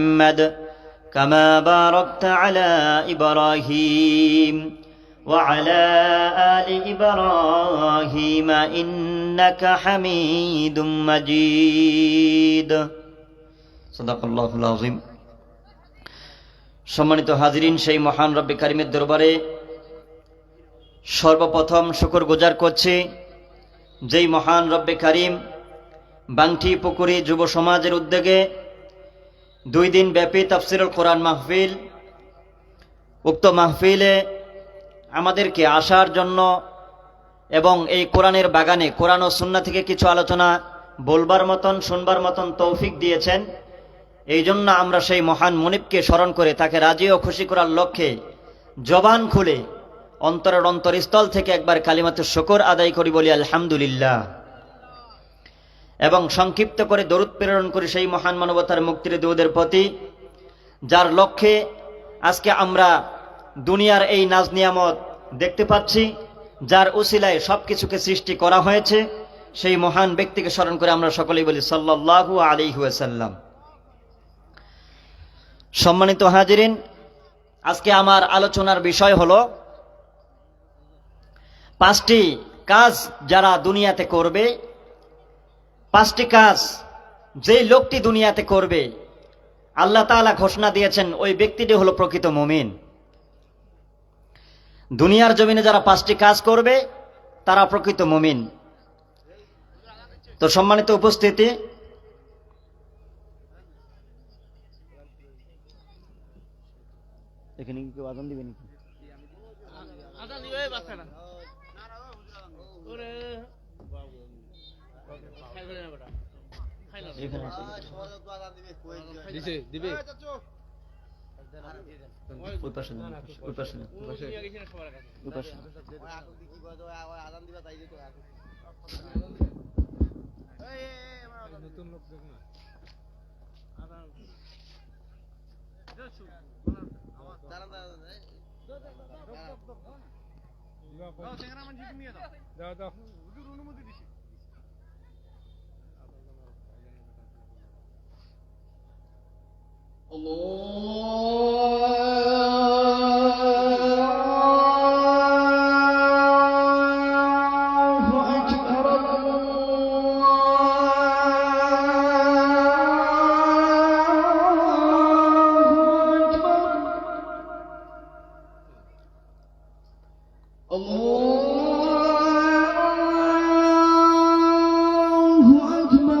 محمد كما باركت على إبراهيم وعلى آل إبراهيم إنك حميد مجيد صدق الله العظيم সম্মানিত হাজিরিন সেই মহান রব্বি কারিমের দরবারে সর্বপ্রথম শুকর গুজার করছি যেই মহান রব্বে কারিম বাংটি পুকুরি যুব সমাজের উদ্যোগে দুই দিন ব্যাপী তাফসিরুল কোরআন মাহফিল, উক্ত মাহফিলে আমাদেরকে আসার জন্য এবং এই কোরআনের বাগানে কোরআন ও সুন্না থেকে কিছু আলোচনা বলবার মতন, শুনবার মতন তৌফিক দিয়েছেন। এই জন্য আমরা সেই মহান মনিবকে স্মরণ করে তাকে রাজি ও খুশি করার লক্ষ্যে জবান খুলে অন্তরের অন্তরস্থল থেকে একবার কালিমাতে শকর আদায় করি বলি আলহামদুলিল্লাহ। এবং সংক্ষিপ্ত করে দরুদ প্রেরণ করি সেই মহান মানবতার মুক্তির দৌদের প্রতি, যার লক্ষ্যে আজকে আমরা দুনিয়ার এই নাজ নিয়ামত দেখতে পাচ্ছি, যার উসিলায় সব কিছুকে সৃষ্টি করা হয়েছে। সেই মহান ব্যক্তিকে স্মরণ করে আমরা সকলেই বলি সাল্লাহু আলিহাসাল্লাম সম্মানিত হাজিরিন, আজকে আমার আলোচনার বিষয় হল পাঁচটি কাজ যারা দুনিয়াতে করবে পাঁচটি কাজ যে লোকটি দুনিয়াতে করবে, আল্লাহ তাআলা ঘোষণা দিয়েছেন, ওই ব্যক্তিটি হলো প্রকৃত মুমিন। দুনিয়ার জমিনে যারা পাঁচটি কাজ করবে, তারা প্রকৃত মুমিন। তো সম্মানিত উপস্থিতি, এখানে কি কেউ আজান দিবে নাকি আদা দিবে বাচ্চা না ওরে খাই ফেলে না বেটা খাই না এখানে আছে। দিছে দিবে? ওই পাশে যান, ওই পাশে যান, ও নিয়ে গেছি না সবার কাছে। ওই পাশে নতুন লোক দেখো না। দাও দাও الله أكبر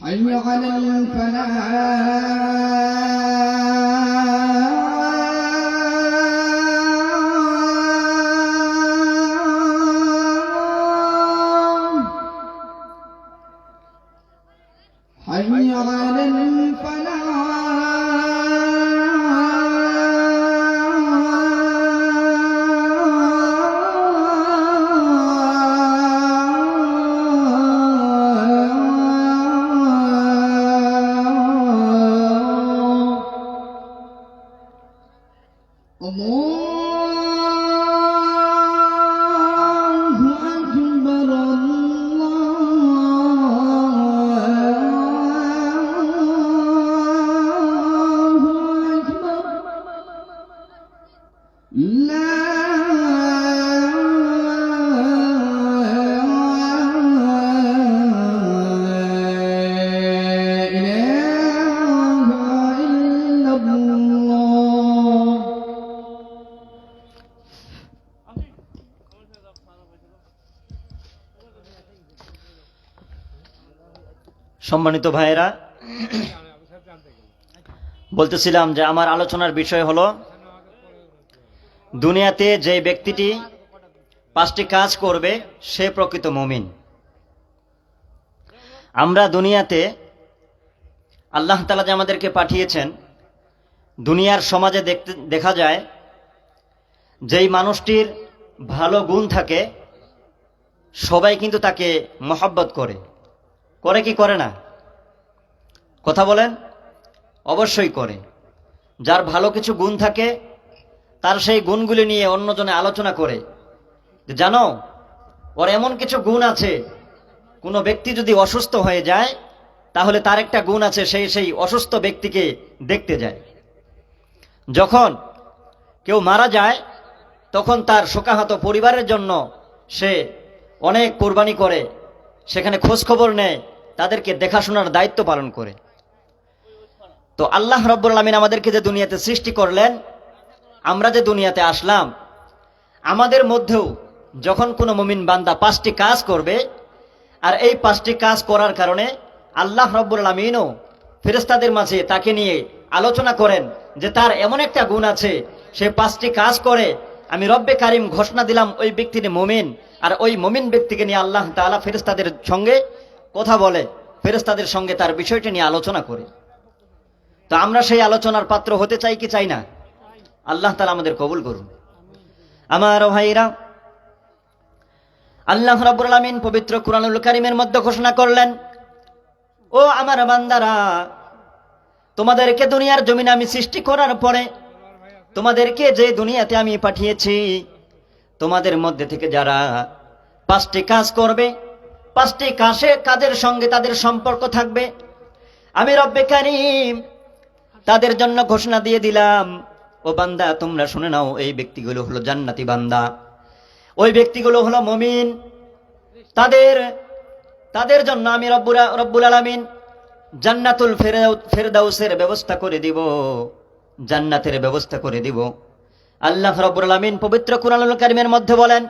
حي على সম্মানিত ভাইয়েরা, বলতেছিলাম যে আমার আলোচনার বিষয় হলো, দুনিয়াতে যে ব্যক্তিটি পাঁচটি কাজ করবে, সে প্রকৃত মমিন। আমরা দুনিয়াতে আল্লাহ তালা যে আমাদেরকে পাঠিয়েছেন, দুনিয়ার সমাজে দেখতে, দেখা যায়, যেই মানুষটির ভালো গুণ থাকে, সবাই কিন্তু তাকে মহব্বত করে। করে কি করে না? কথা বলেন? অবশ্যই করে। যার ভালো কিছু গুণ থাকে, তার সেই গুণগুলি নিয়ে অন্যজনে আলোচনা করে। জানো, ওর এমন কিছু গুণ আছে, কোনো ব্যক্তি যদি অসুস্থ হয়ে যায়, তাহলে তার একটা গুণ আছে, সেই সেই অসুস্থ ব্যক্তিকে দেখতে যায়। যখন কেউ মারা যায়, তখন তার শোকাহত পরিবারের জন্য সে অনেক কোরবানি করে, সেখানে খোঁজ খবর নেয়, তাদেরকে দেখাশোনার দায়িত্ব পালন করে। তো আল্লাহ রব্বুল আলমিন আমাদেরকে যে দুনিয়াতে সৃষ্টি করলেন, আমরা যে দুনিয়াতে আসলাম, আমাদের মধ্যেও যখন কোনো মুমিন বান্দা পাঁচটি কাজ করবে, আর এই পাঁচটি কাজ করার কারণে আল্লাহ রব্বুল আলমিনও ফেরেস্তাদের মাঝে তাকে নিয়ে আলোচনা করেন যে তার এমন একটা গুণ আছে, সে পাঁচটি কাজ করে, আমি রব্বে কারিম ঘোষণা দিলাম ওই ব্যক্তির মমিন, আর ওই মমিন ব্যক্তিকে নিয়ে আল্লাহ তাআলা ফেরেস্তাদের সঙ্গে কথা বলে ফেরেস্তাদের সঙ্গে তার বিষয়টি নিয়ে আলোচনা করে। তো আমরা সেই আলোচনার পাত্র হতে চাই কি চাই না? আল্লাহ তালা আমাদের কবুল করুন। আমার ভাইরা আল্লাহ রাব্বুল আলামিন পবিত্র কুরআনুল কারীমের মধ্যে ঘোষণা করলেন, ও আমার বান্দারা, তোমাদেরকে দুনিয়ার জমিনে আমি সৃষ্টি করার পরে তোমাদেরকে যে দুনিয়াতে আমি পাঠিয়েছি, তোমাদের মধ্যে থেকে যারা পাঁচটি কাজ করবে, পাঁচটি কাজে কাজের সঙ্গে তাদের সম্পর্ক থাকবে, আমি রব্বে কারিম তাদের জন্য ঘোষণা দিয়ে দিলাম। ও বান্দা, তোমরা শুনে নাও, এই ব্যক্তিগুলো হলো জান্নাতি বান্দা। ওই ব্যক্তিগুলো হলো মমিন। তাদের তাদের জন্য আমি রব্বুরা রব্বুল আলামিন জান্নাতুল ফেরদাউ- ফেরদাউসের ব্যবস্থা করে দিব। জান্নাতের ব্যবস্থা করে দিব। আল্লাহ রব্বুল আলামিন পবিত্র কুরআনুল কারিমের মধ্যে বলেন,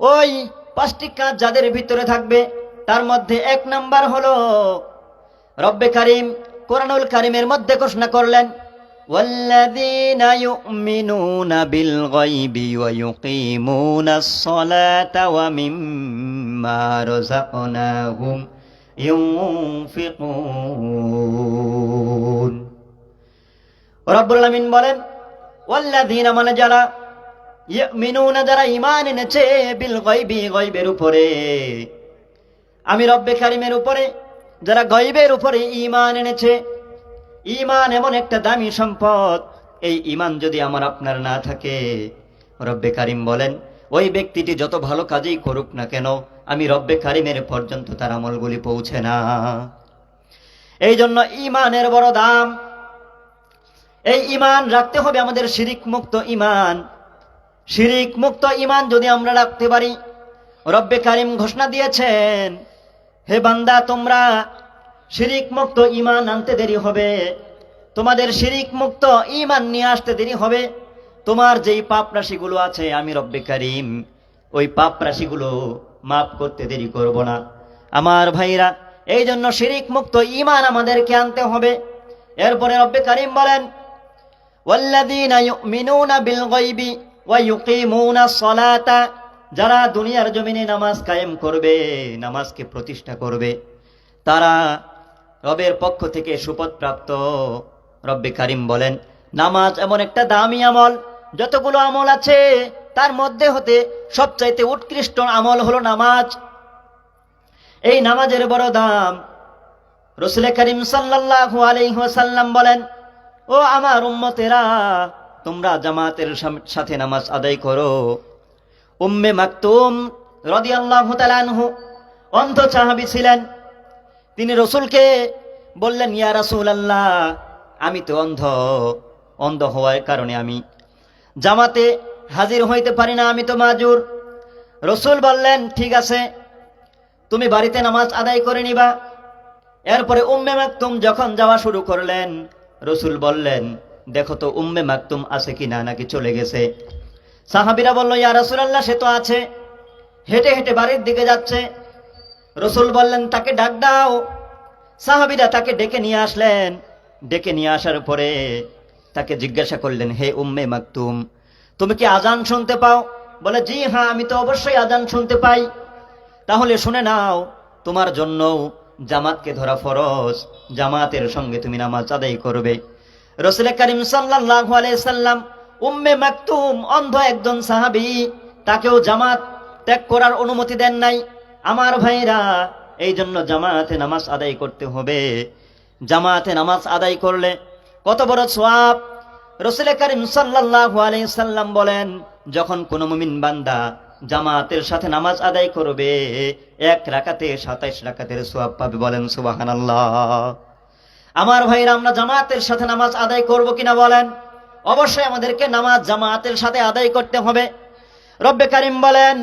ওই পাঁচটি কাজ যাদের ভিতরে থাকবে, তার মধ্যে এক নাম্বার হলো, রব্বে কারিম কোরআনুল কারিমের মধ্যে ঘোষণা করলেন والذين يؤمنون بالغيب ويقيمون الصلاة ومما رزقناهم ينفقون রব্বুল আলামিন বলেন ওয়াল্লাযীনা মানে যারা ইউমিনুনা যারা ঈমান এনেছে বিল গায়বি গায়বের উপরে আমি রব্বে কারিমের উপরে যারা গয়বের উপরে ইমান এনেছে ইমান এমন একটা দামি সম্পদ, এই ইমান যদি আমার আপনার না থাকে, রব্বে কারিম বলেন, ওই ব্যক্তিটি যত ভালো কাজেই করুক না কেন, আমি রব্বে কারিমের পর্যন্ত তার আমলগুলি পৌঁছে না। এই জন্য ইমানের বড় দাম, এই ইমান রাখতে হবে আমাদের শিরিক মুক্ত ইমান শিরিক মুক্ত ইমান যদি আমরা রাখতে পারি, রব্বে কারিম ঘোষণা দিয়েছেন হে বান্দা তোমরা শিরিক মুক্ত ঈমান আনতে দেরি হবে তোমাদের শিরিক মুক্ত ঈমান নিয়ে আসতে দেরি হবে তোমার যেই পাপ রাশিগুলো আছে আমি রব্বে কারিম ওই পাপ রাশিগুলো মাফ করতে দেরি করব না আমার ভাইরা এই জন্য শিরিক মুক্ত ঈমান আমাদেরকে আনতে হবে এরপরে রব্বে কারিম বলেন والذين يؤمنون بالغيب ويقيمون الصلاة যারা দুনিয়ার জমিনে নামাজ কায়েম করবে, নামাজকে প্রতিষ্ঠা করবে, তারা রবের পক্ষ থেকে সুপথ প্রাপ্ত। রব্বে কারিম বলেন, নামাজ এমন একটা দামি আমল, যতগুলো আমল আছে, তার মধ্যে হতে সবচাইতে উৎকৃষ্ট আমল হলো নামাজ। এই নামাজের বড় দাম, রসুলে করিম সাল্লাল্লাহু আলাইহি ওয়াসাল্লাম বলেন, ও আমার উম্মতেরা, তোমরা জামাতের সাথে নামাজ আদায় করো উম্মে মাকতুম তাআলা আনহু অন্ধ চাহাবি ছিলেন। তিনি রসুলকে বললেন, ইয়া রাসূলুল্লাহ, আমি তো অন্ধ। অন্ধ হওয়ার কারণে আমি জামাতে হাজির হইতে পারি না, আমি তো মাজুর। রসুল বললেন, ঠিক আছে, তুমি বাড়িতে নামাজ আদায় করে নিবা। এরপরে উম্মে মাকতুম যখন যাওয়া শুরু করলেন, রসুল বললেন, দেখো তো, উম্মে মাকতুম আছে কি না নাকি চলে গেছে? সাহাবিরা বলল, ইয়া রাসূলুল্লাহ, সে তো আছে। হেঁটে হেঁটে বাড়ির দিকে যাচ্ছে। রসুল বললেন, তাকে ডাক দাও। সাহাবিরা তাকে ডেকে নিয়ে আসলেন। ডেকে নিয়ে আসার পরে তাকে জিজ্ঞাসা করলেন, হে উম্মে মাকতুম, তুমি কি আজান শুনতে পাও? বলে, জি হ্যাঁ আমি তো অবশ্যই আজান শুনতে পাই। তাহলে শুনে নাও, তোমার জন্য জামাতকে ধরা ফরজ। জামাতের সঙ্গে তুমি নামাজ আদায় করবে। রসুল করিম সাল্লাল্লাহু আলাইহি সাল্লাম উম্মে মাকতুম, অন্ধ একজন সাহাবী, তাকেও জামাত ত্যাগ করার অনুমতি দেন নাই। আমার ভাইরা এই জন্য জামাতে নামাজ আদায় করতে হবে। জামাতে নামাজ আদায় করলে কত বড় সোয়াব রসুল করিম আলাইহি সাল্লাম বলেন, যখন কোন মুমিন বান্দা জামাতের সাথে নামাজ আদায় করবে, এক রাকাতে সাতাইশ রাকাতের সোয়াব পাবে বলেন সুবহানাল্লাহ। আমার ভাইরা, আমরা জামাতের সাথে নামাজ আদায় করব কিনা বলেন? অবশ্যই আমাদেরকে নামাজ জামাতের সাথে আদায় করতে হবে। রব্বে কারিম বলেন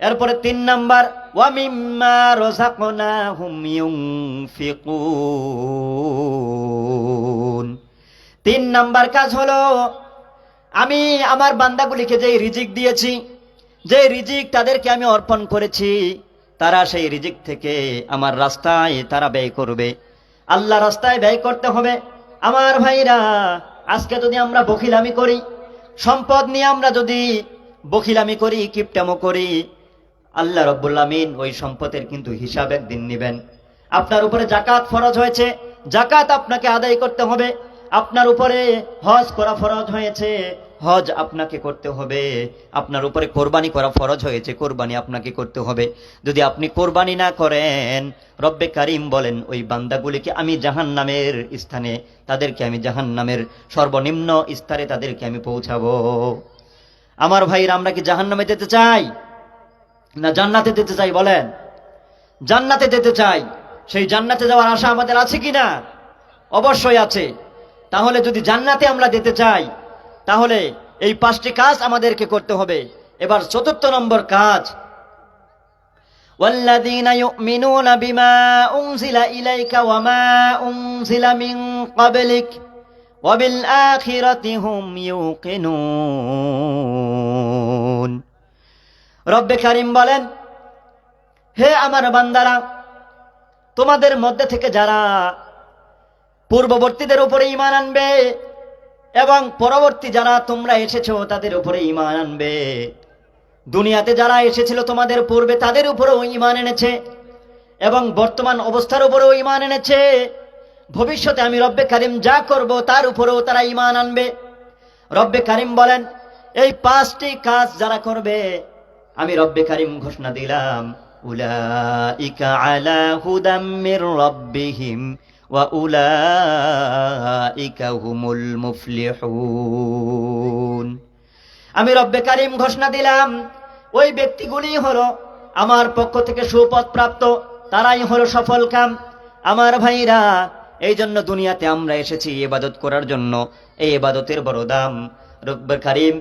এরপরে তিন নাম্বার, ওয়া মিম্মা রাযাকনাহুম ইউনফিকুন। তিন নাম্বার কাজ হলো, আমি আমার বান্দাগুলিকে যেই রিজিক দিয়েছি যে রিজিক তাদেরকে আমি অর্পণ করেছি, তারা সেই রিজিক থেকে আমার রাস্তায় তারা ব্যয় করবে। আল্লাহ রাস্তায় ব্যয় করতে হবে। আমার ভাইরা, আজকে যদি আমরা বখিলামি করি, সম্পদ নিয়ে আমরা যদি বখিলামি করি, কিপটামো করি, আল্লাহ রব্বুল আমিন ওই সম্পদের কিন্তু হিসাব একদিন নেবেন। আপনার উপরে জাকাত ফরজ হয়েছে, জাকাত আপনাকে আদায় করতে হবে। আপনার উপরে হজ করা ফরজ হয়েছে হজ আপনাকে করতে হবে। আপনার উপরে কোরবানি করা ফরজ হয়েছে, কোরবানি আপনাকে করতে হবে। যদি আপনি কোরবানি না করেন, রব্বে কারিম বলেন, ওই বান্দাগুলিকে আমি জাহান নামের স্থানে, তাদেরকে আমি জাহান নামের সর্বনিম্ন স্তরে তাদেরকে আমি পৌঁছাবো। আমার ভাইরা আমরা কি জাহান নামে যেতে চাই? না জান্নাতে যেতে চাই বলেন। জান্নাতে যেতে চাই। সেই জান্নাতে যাওয়ার আশা আমাদের আছে কি না অবশ্যই আছে। তাহলে যদি জান্নাতে আমরা যেতে চাই তাহলে এই পাঁচটি কাজ আমাদেরকে করতে হবে এবার চতুর্থ নম্বর কাজ والذين يؤمنون بما أنزل إليك وما أنزل من قبلك وبالآخرة هم يوقنون রব্বে কারিম বলেন হে আমার বান্দারা তোমাদের মধ্যে থেকে যারা পূর্ববর্তীদের উপরে ইমান আনবে এবং পরবর্তী যারা তোমরা এসেছ, তাদের উপরে ইমান আনবে। দুনিয়াতে যারা এসেছিল তোমাদের পূর্বে, তাদের উপরেও ইমান এনেছে। এবং বর্তমান অবস্থার উপরেও ইমান এনেছে। ভবিষ্যতে আমি রব্বে কারিম যা করব, তার উপরেও তারা ইমান আনবে। রব্বে কারিম বলেন, এই পাঁচটি কাজ যারা করবে, আমি রব্বে কারিম ঘোষণা দিলাম। উলা ইকা আলা হুদাম মির রাব্বিহিম। উলাইকা হুমুল মুফলিহুন। আমি রব্বে কারিম ঘোষণা দিলাম, ওই ব্যক্তিগুলি হলো আমার পক্ষ থেকে সুপথ প্রাপ্ত, তারাই হলো সফল কাম। আমার ভাইরা, এই জন্য দুনিয়াতে আমরা এসেছি এবাদত করার জন্য, এই ইবাদতের বড় দাম। রব্বে কারিম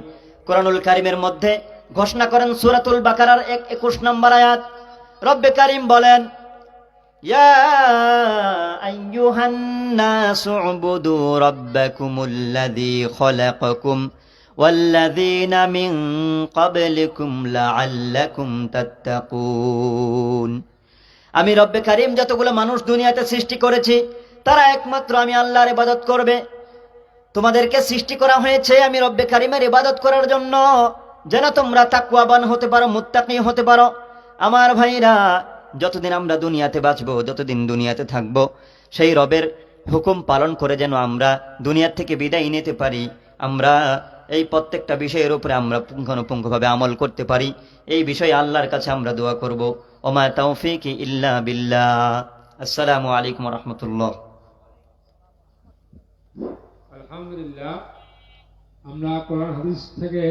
কোরআনুল কারিমের মধ্যে ঘোষণা করেন সুরাতুল বাকারার এক একুশ নম্বর আয়াত। রব্বে কারিম বলেন يا أيها الناس اعبدوا ربكم الذي خلقكم والذين من قبلكم لعلكم تتقون আমি রব্বে কারিম যতগুলো মানুষ দুনিয়াতে সৃষ্টি করেছি তারা একমাত্র আমি আল্লাহর ইবাদত করবে তোমাদেরকে সৃষ্টি করা হয়েছে আমি রব্বে কারিমের ইবাদত করার জন্য যেন তোমরা তাকুয়াবান হতে পারো মুত্তাকি হতে পারো আমার ভাইরা যতদিন আমরা দুনিয়াতে বাঁচবো, যতদিন দুনিয়াতে থাকব, সেই রবের হুকুম পালন করে যেন আমরা দুনিয়ার থেকে বিদায় নিতে পারি, আমরা এই প্রত্যেকটা বিষয়ের উপরে আমরা পুঙ্খানুপুঙ্খভাবে আমল করতে পারি, এই বিষয়ে আল্লাহর কাছে আমরা দোয়া করব। ওমা তৌফিক ইল্লা বিল্লাহ। আসসালামু আলাইকুম রহমতুল্লাহ। আলহামদুলিল্লাহ, আমরা কোরআন হাদিস থেকে